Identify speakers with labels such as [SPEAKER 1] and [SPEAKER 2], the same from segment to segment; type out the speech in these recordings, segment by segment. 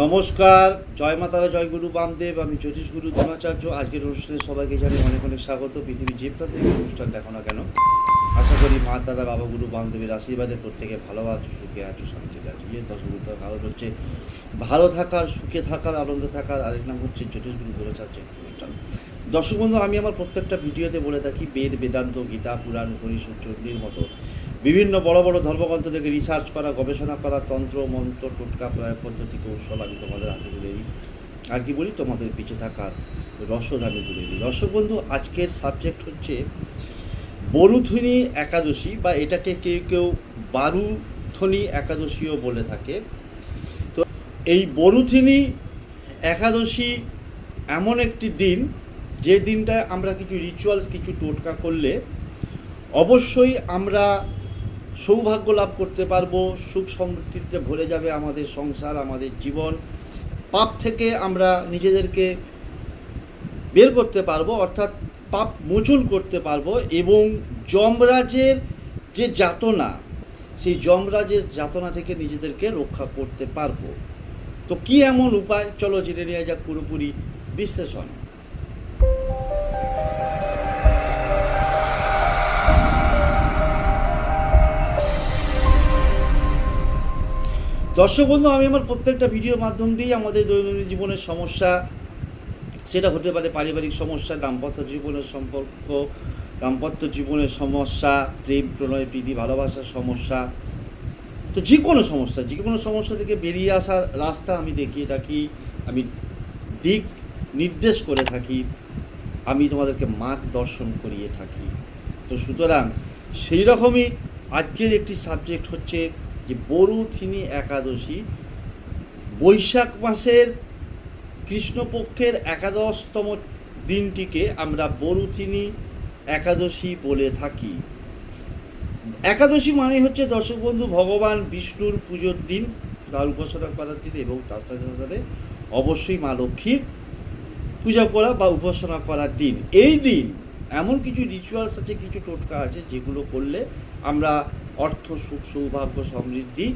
[SPEAKER 1] নমস্কার, জয় মাতারা, জয় গুরু বামদেব, আমি জ্যোতিষ গুরু দ্রোণাচার্য আজকের অনুষ্ঠানে সবাইকে জানি অনেক অনেক স্বাগত। পৃথিবী যে প্রান্তিক অনুষ্ঠান দেখো না কেন, আশা করি মা, তারা, বাবা, গুরু, বামদেবের আশীর্বাদে প্রত্যেকে ভালো আছো, সুখে আছো, শান্তিতে আছো। ইয়ে দশগুরু কারণ হচ্ছে ভালো থাকার, সুখে থাকার, আনন্দে থাকার, আরেক নাম হচ্ছে জ্যোতিষ গুরু দ্রোণাচার্য অনুষ্ঠান। দর্শক বন্ধু, আমি আমার প্রত্যেকটা ভিডিওতে বলে থাকি, বেদ, বেদান্ত, গীতা, পুরাণ, উপনিষদ চণ্ডীর মতো বিভিন্ন বড় বড় ধর্মগ্রন্থ থেকে রিসার্চ করা, গবেষণা করা, তন্ত্র, মন্ত্র, টোটকা প্রয়োগ পদ্ধতি, কৌশল আমি তোমাদের হাতে তুলে দিই। আর কি বলি, তোমাদের পিছিয়ে থাকার রসদ আমি তুলে দিই। দর্শক বন্ধু, আজকের সাবজেক্ট হচ্ছে বরুথনী একাদশী বা এটাকে কেউ কেউ বারুথনি একাদশীও বলে থাকে। তো এই বরুথিনী একাদশী এমন একটি দিন, যে দিনটায় আমরা কিছু রিচুয়ালস কিছু টোটকা করলে অবশ্যই আমরা সৌভাগ্য লাভ করতে পারব, সুখ সমৃদ্ধিতে ভরে যাবে আমাদের সংসার, আমাদের জীবন। পাপ থেকে আমরা নিজেদেরকে বের করতে পারব, অর্থাৎ পাপ মোচন করতে পারব এবং যমরাজের যে যাতনা, সেই যমরাজের যাতনা থেকে নিজেদেরকে রক্ষা করতে পারব। তো কি এমন উপায়? চলো জেনে নেওয়া যাক পুরোপুরি বিশ্লেষণ। দর্শক বন্ধু, আমি আমার প্রত্যেকটা ভিডিওর মাধ্যম দিয়েই আমাদের দৈনন্দিন জীবনের সমস্যা, সেটা হতে পারে পারিবারিক সমস্যা, দাম্পত্য জীবনের সম্পর্ক, দাম্পত্য জীবনের সমস্যা, প্রেম প্রণয় প্রীতি, ভালোবাসার সমস্যা। তো যে কোনো সমস্যা, যে কোনো সমস্যা থেকে বেরিয়ে আসার রাস্তা আমি দেখিয়ে থাকি, আমি দিক নির্দেশ করে থাকি, আমি তোমাদেরকে মার্গদর্শন করিয়ে থাকি। তো সুতরাং সেই রকমই আজকের একটি সাবজেক্ট হচ্ছে যে বরুথিনী একাদশী। বৈশাখ মাসের কৃষ্ণপক্ষের একাদশতম দিনটিকে আমরা বরুথিনী একাদশী বলে থাকি। একাদশী মানে হচ্ছে দর্শক বন্ধু ভগবান বিষ্ণুর পুজোর দিন। তার উপাসনা করার দিন এবং তার সাথে সাথে অবশ্যই মা লক্ষ্মীর পূজা করা বা উপাসনা করার দিন। এই দিন এমন কিছু রিচুয়ালস আছে, কিছু টোটকা আছে যেগুলো করলে আমরা অর্থ, সুখ, সৌভাগ্য, সমৃদ্ধি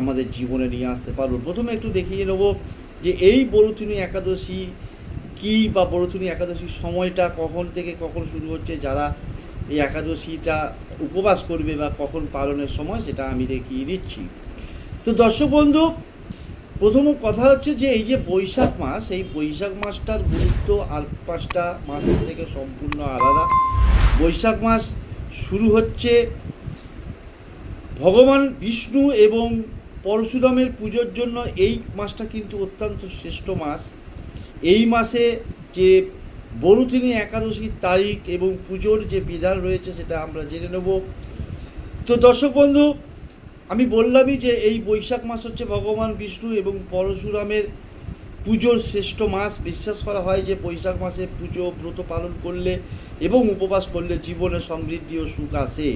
[SPEAKER 1] আমাদের জীবনে নিয়ে আসতে পারব। প্রথমে একটু দেখিয়ে নেব যে এই বরুথিনী একাদশী কি বা বরুথিনী একাদশীর সময়টা কখন থেকে কখন শুরু হচ্ছে, যারা এই একাদশীটা উপবাস করবে বা কখন পালনের সময় সেটা আমি দেখিয়ে দিচ্ছি। তো দর্শক বন্ধু, প্রথম কথা হচ্ছে যে এই যে বৈশাখ মাস, এই বৈশাখ মাসটার গুরুত্ব আর পাঁচটা মাসের থেকে সম্পূর্ণ আলাদা। বৈশাখ মাস শুরু হচ্ছে ভগবান বিষ্ণু এবং পরশুরামের পুজোর জন্য এই মাসটা কিন্তু অত্যন্ত শ্রেষ্ঠ মাস। এই মাসে যে বরুথিনী একাদশীর তারিখ এবং পুজোর যে বিধান রয়েছে সেটা আমরা জেনে নেব। তো দর্শক বন্ধু, আমি বললামই যে এই বৈশাখ মাস হচ্ছে ভগবান বিষ্ণু এবং পরশুরামের পুজোর শ্রেষ্ঠ মাস। বিশ্বাস করা হয় যে বৈশাখ মাসে পুজো ব্রত পালন করলে এবং উপবাস করলে জীবনে সমৃদ্ধি ও সুখ আসে।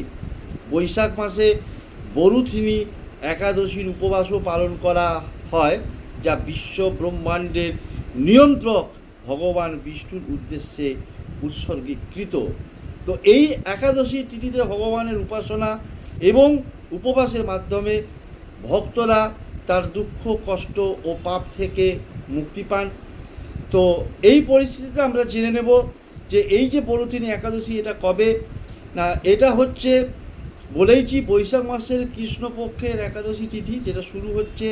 [SPEAKER 1] বৈশাখ মাসে বরুথিনী একাদশীর উপবাসও পালন করা হয়, যা বিশ্ব ব্রহ্মাণ্ডের নিয়ন্ত্রক ভগবান বিষ্ণুর উদ্দেশ্যে উৎসর্গীকৃত। তো এই একাদশী তিথিতে ভগবানের উপাসনা এবং উপবাসের মাধ্যমে ভক্তরা তার দুঃখ, কষ্ট ও পাপ থেকে মুক্তি পান। তো এই পরিস্থিতিতে আমরা জেনে নেব যে এই যে বড়দিনী একাদশী এটা কবে? না, এটা হচ্ছে বলেইছি বৈশাখ মাসের কৃষ্ণপক্ষের একাদশী তিথি, যেটা শুরু হচ্ছে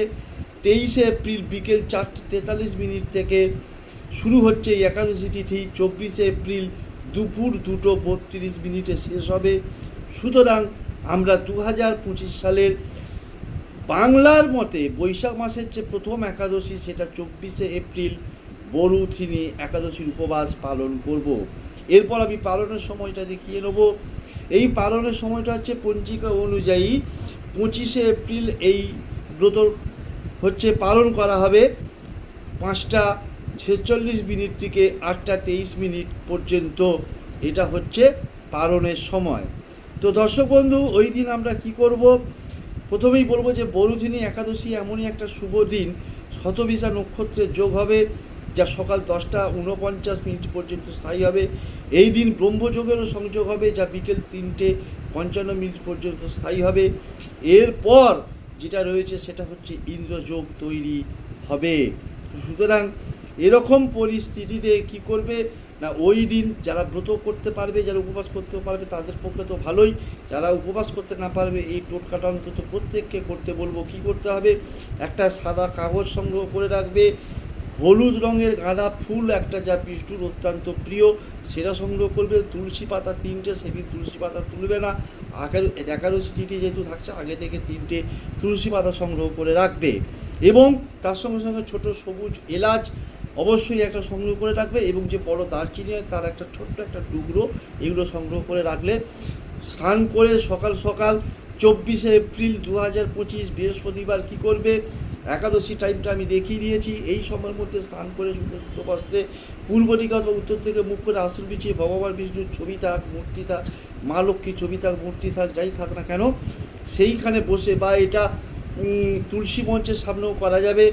[SPEAKER 1] তেইশে এপ্রিল বিকেল চারটে তেতাল্লিশ মিনিট থেকে শুরু হচ্ছে এই একাদশী তিথি। চব্বিশে এপ্রিল দুপুর দুটো বত্রিশ মিনিটে শেষ হবে। সুতরাং আমরা দু হাজার পঁচিশ সালের বাংলার মতে বৈশাখ মাসের যে প্রথম একাদশী, সেটা চব্বিশে এপ্রিল বরুথিনী একাদশীর উপবাস পালন করব। এরপর আমি পালনের সময়টা দেখিয়ে নেব। এই পালনের সময়টা হচ্ছে পঞ্জিকা অনুযায়ী পঁচিশে এপ্রিল এই ব্রত হচ্ছে পালন করা হবে। পাঁচটা ছেচল্লিশ মিনিট থেকে আটটা তেইশ মিনিট পর্যন্ত এটা হচ্ছে পালনের সময়। তো দর্শক বন্ধু, ওই দিন আমরা কি করব? প্রথমেই বলব যে বরুদিনী একাদশী এমনই একটা শুভ দিন। শতবিশা নক্ষত্রের যোগ হবে। যা সকাল দশটা উনপঞ্চাশ মিনিট পর্যন্ত স্থায়ী হবে। এই দিন ব্রহ্মযোগেরও সংযোগ হবে, যা বিকেল তিনটে পঞ্চান্ন মিনিট পর্যন্ত স্থায়ী হবে। এরপর যেটা রয়েছে সেটা হচ্ছে ইন্দ্রযোগ তৈরি হবে। সুতরাং এরকম পরিস্থিতিতে কি করবে? না, ওই দিন যারা ব্রত করতে পারবে, যারা উপবাস করতে পারবে, তাদের পক্ষে তো ভালোই। যারা উপবাস করতে না পারবে, এই টোটকাটা অন্তত প্রত্যেককে করতে বলব। কি করতে হবে? একটা সাদা কাগজ সংগ্রহ করে রাখবে। হলুদ রঙের গাঁদা ফুল একটা যা বিষ্ণুর অত্যন্ত প্রিয়, সেটা সংগ্রহ করবে। তুলসী পাতা তিনটে, সেদিন তুলসী পাতা তুলবে না। এগারো একাদশী চিঠি যেহেতু থাকছে, আগে থেকে তিনটে তুলসী পাতা সংগ্রহ করে রাখবে। এবং তার সঙ্গে সঙ্গে ছোট সবুজ এলাচ অবশ্যই একটা সংগ্রহ করে রাখবে এবং যে বড় দারচিনি তার একটা ছোট্ট একটা টুকরো এগুলো সংগ্রহ করে রাখলে স্নান করে সকাল সকাল চব্বিশে এপ্রিল দু হাজার পঁচিশ বৃহস্পতিবার কী করবে? একাদশী টাইমটা আমি দেখিয়ে দিয়েছি। এই সময়ের মধ্যে স্নান করে সুন্দর সুন্দর বস্ত্রে পূর্ব দিকে উত্তর থেকে মুখ করে আসন বিছিয়ে ভগবান বিষ্ণুর ছবি থাক, মূর্তি থাক, মা লক্ষ্মীর ছবি থাক, মূর্তি থাক, যাই থাক না কেন, সেইখানে বসে বা এটা তুলসী মঞ্চের সামনেও করা যাবে।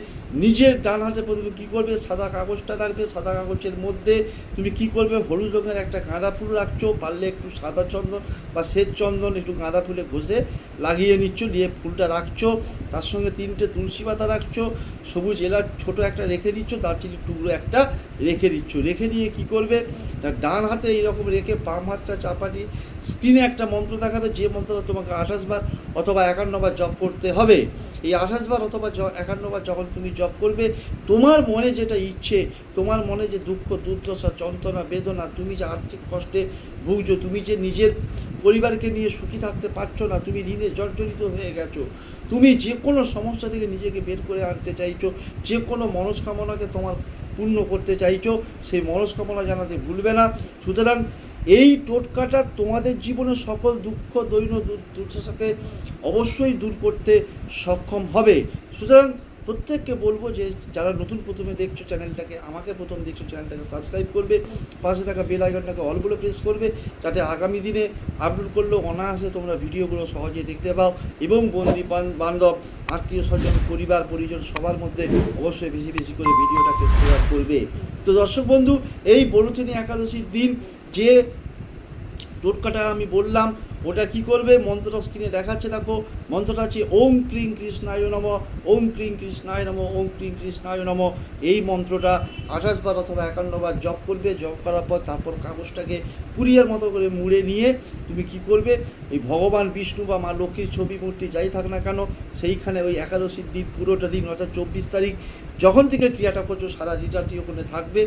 [SPEAKER 1] নিজের ডান হাতে প্রথমে কী করবে? সাদা কাগজটা রাখবে, সাদা কাগজের মধ্যে তুমি কি করবে? হলুদ রঙের একটা গাঁদা ফুল রাখছো, পারলে একটু সাদা চন্দন বা শ্বেত চন্দন একটু গাঁদা ফুলে ঘষে লাগিয়ে নিচ্ছ দিয়ে ফুলটা রাখছো, তার সঙ্গে তিনটে তুলসী পাতা রাখছো, সবুজ এলাচ ছোট একটা রেখে দিচ্ছ, দারচিনির টুকরো একটা রেখে দিচ্ছ। রেখে দিয়ে কি করবে? না ডান হাতে এইরকম রেখে বাম হাতটা চাপাটি, স্ক্রিনে একটা মন্ত্র দেখাবে, যে মন্ত্রটা তোমাকে আঠাশ বার অথবা একান্ন বার জপ করতে হবে। এই আঠাশ বার অথবা একান্ন বার যখন তুমি জপ করবে, তোমার মনে যেটা ইচ্ছে, তোমার মনে যে দুঃখ, দুর্দশা, যন্ত্রণা, বেদনা, তুমি যে আর্থিক কষ্টে ভুগছো, তুমি যে নিজের পরিবারকে নিয়ে সুখী থাকতে পারছ না, তুমি ঋণে জর্জরিত হয়ে গেছো, তুমি যে কোনো সমস্যা থেকে নিজেকে বের করে আনতে চাইছো, যে কোনো মনস্কামনাকে তোমার পূর্ণ করতে চাইছো, সেই মনস্কামনা জানাতে ভুলবে না। সুতরাং এই টোটকাটা তোমাদের জীবনে সকল দুঃখ, দৈন্য দু- দুর্দশাকে অবশ্যই দূর করতে সক্ষম হবে। সুতরাং প্রত্যেককে বলব যে যারা নতুন প্রথমে দেখছ চ্যানেলটাকে, আমাকে প্রথম দেখছ চ্যানেলটাকে সাবস্ক্রাইব করবে, পাশে থাকা বেল আইকনটাকে অল বলে প্রেস করবে, যাতে আগামী দিনে আপলোড করলেও অনায়াসে তোমরা ভিডিওগুলো সহজে দেখতে পাও এবং বন্ধু বান- বান্ধব, আত্মীয় স্বজন, পরিবার, পরিজন সবার মধ্যে অবশ্যই বেশি বেশি করে ভিডিওটাকে শেয়ার করবে। তো দর্শক বন্ধু, এই বড়ুথিনী একাদশীর দিন যে টোটকাটা আমি বললাম, ওটা কি করবে? মন্ত্রটা স্ক্রিনে দেখাচ্ছে, দেখো। মন্ত্রটা হচ্ছে ওম ক্রিং কৃষ্ণায় নম, ওম ক্রিং কৃষ্ণায় নম, ওম ক্রিং কৃষ্ণায় নম। এই মন্ত্রটা আঠাশ বার অথবা একান্ন বার জপ করবে, জপ করার পর তারপর কাগজটাকে পুরিয়ার মতো করে মুড়ে নিয়ে তুমি কি করবে? এই ভগবান বিষ্ণু বা মা লক্ষ্মীর ছবি মূর্তি যাই থাক না কেন, সেইখানে ওই একাদশীর দিন, পুরোটা দিন, অর্থাৎ চব্বিশ তারিখ, যখন থেকে ক্রিয়াটা করছ, সারা দিনটি ওখানে থাকবে।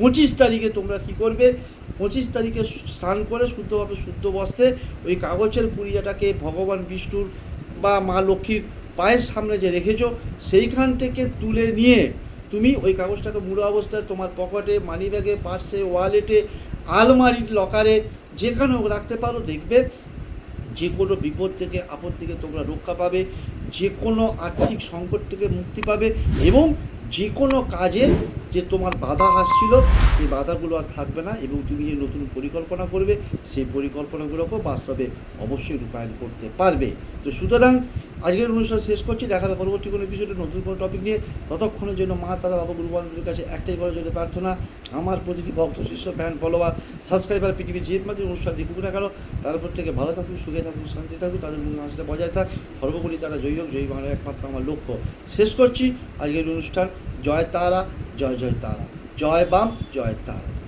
[SPEAKER 1] পঁচিশ তারিখে তোমরা কি করবে? পঁচিশ তারিখে স্নান করে শুদ্ধভাবে শুদ্ধ বস্ত্রে ওই কাগজের পুরিয়াটাকে ভগবান বিষ্ণুর বা মা লক্ষ্মীর পায়ের সামনে যে রেখেছো, সেইখান থেকে তুলে নিয়ে তুমি ওই কাগজটাকে মুড়ো অবস্থায় তোমার পকেটে মানি ব্যাগে পার্সে ওয়ালেটে আলমারির লকারে যেখানেও রাখতে পারো। দেখবে যে কোনো বিপদ থেকে, আপদ থেকে তোমরা রক্ষা পাবে, যে কোনো আর্থিক সংকট থেকে মুক্তি পাবে এবং যে কোনো কাজে যে তোমার বাধা আসছিল, সেই বাধাগুলো আর থাকবে না এবং তুমি যে নতুন পরিকল্পনা করবে, সেই পরিকল্পনাগুলোকেও বাস্তবে অবশ্যই রূপায়ণ করতে পারবে। তো সুতরাং আজকের অনুষ্ঠান শেষ করছি, দেখা হবে পরবর্তী কোনো এপিসোডে নতুন কোনো টপিক নিয়ে। ততক্ষণের জন্য মা, তারা, বাবা, গুরু বান্ধবের কাছে একটাই করার জন্য প্রার্থনা, আমার প্রতিটি ভক্ত, শিষ্য ফ্যান ফলোয়ার সাবস্ক্রাইবার পৃথিবীর যে মাধ্যমে অনুষ্ঠান দেখুক না কেন, তার উপর থেকে ভালো থাকুক সুখে থাকুক শান্তি থাকুক তাদের মনে বজায় থাক। সর্বোপরি তারা জয়ী হোক, জয়ী বাংলার একমাত্র আমার লক্ষ্য। শেষ করছি আজকের অনুষ্ঠান। জয় তারা, জয় জয় তারা। জয় বাম, জয় তারা।